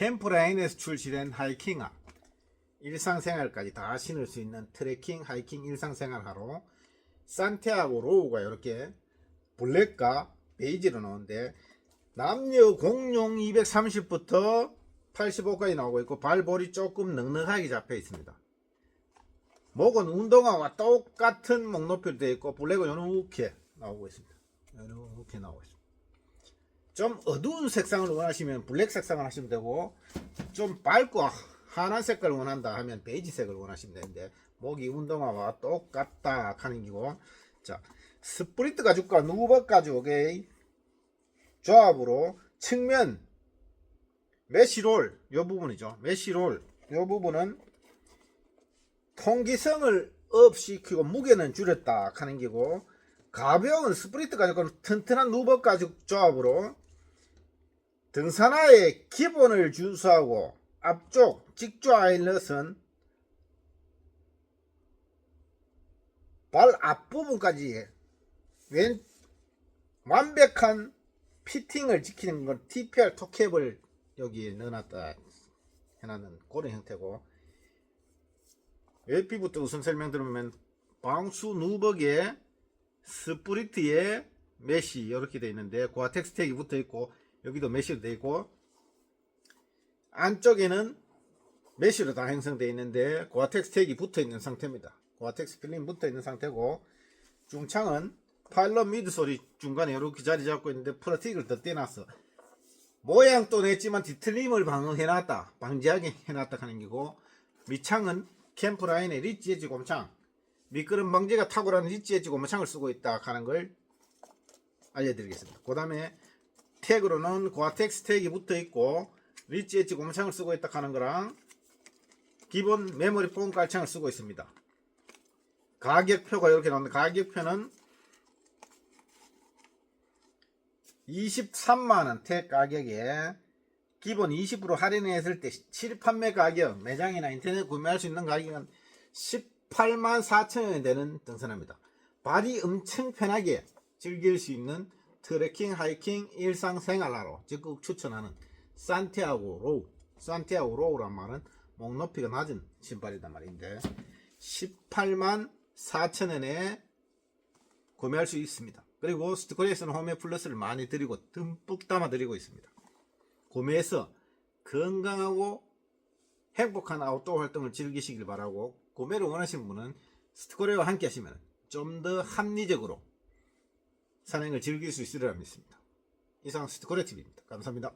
캠프라인에서 출시된 하이킹화 일상생활까지 다 신을 수 있는 트레킹 하이킹 일상생활화로 산티아고 로우가 이렇게 블랙과 베이지로 나오는데 남녀 공용 230부터 85까지 나오고 있고 발볼이 조금 넉넉하게 잡혀 있습니다. 목은 운동화와 똑같은 목 높이로 되어 있고 블랙은 이렇게 나오고 있습니다. 이렇게 나오고 있습니다. 좀 어두운 색상을 원하시면 블랙 색상을 하시면 되고 좀 밝고 환한 색깔을 원한다 하면 베이지색을 원하시면 되는데 목이 운동화와 똑같다 하는 기고. 자 스프리트 가죽과 누벅 가죽의 조합으로 측면 메시롤 요 부분이죠. 메시롤 요 부분은 통기성을 업시키고 무게는 줄였다 하는 기고 가벼운 스프리트 가죽과 튼튼한 누벅 가죽 조합으로 등산화의 기본을 준수하고 앞쪽 직조 아일렛은 발 앞부분까지 왼 완벽한 피팅을 지키는 건 TPR 토캡을 여기에 넣어놨다 해놨는 그런 형태고 LP부터 우선 설명드리면 방수 누벅에 스프리트에 메시 이렇게 되어 있는데 고아텍스 택이 붙어 있고 여기도 메시로 되어 있고 안쪽에는 메시로 다 형성되어 있는데 고아텍스 택이 붙어 있는 상태입니다. 고아텍스 필름 붙어 있는 상태고 중창은 파일럿 미드솔이 중간에 이렇게 자리 잡고 있는데 플라스틱을 더 떼놨어. 모양도 냈지만 뒤틀림을 방어해놨다. 방지하게 해놨다 하는 기고 밑창은 캠프라인의 리치 엣지 곰창 미끄럼 방지가 탁월한 리치 엣지 곰창을 쓰고 있다 하는 걸 알려드리겠습니다. 그 다음에 택으로는 고아텍스 택이 붙어 있고 리치 엣지 곰창을 쓰고 있다 하는 거랑 기본 메모리 폼 깔창을 쓰고 있습니다. 가격표가 이렇게 나오는데 가격표는 23만원 택 가격에 기본 20% 할인했을 때 실판매 가격 매장이나 인터넷 구매할 수 있는 가격은 18만 4천원이 되는 등산화입니다. 발이 엄청 편하게 즐길 수 있는 트레킹, 하이킹, 일상생활화로 적극 추천하는 산티아고 로우 산티아고 로우란 말은 목 높이가 낮은 신발이단 말인데 18만 4천원에 구매할 수 있습니다. 그리고 스티커리에서는 홈에 플러스를 많이 드리고 듬뿍 담아 드리고 있습니다. 구매해서 건강하고 행복한 아웃도어 활동을 즐기시길 바라고 구매를 원하시는 분은 스티커리와 함께 하시면 좀 더 합리적으로 산행을 즐길 수 있으리라 믿습니다. 이상 스티커리 TV입니다. 감사합니다.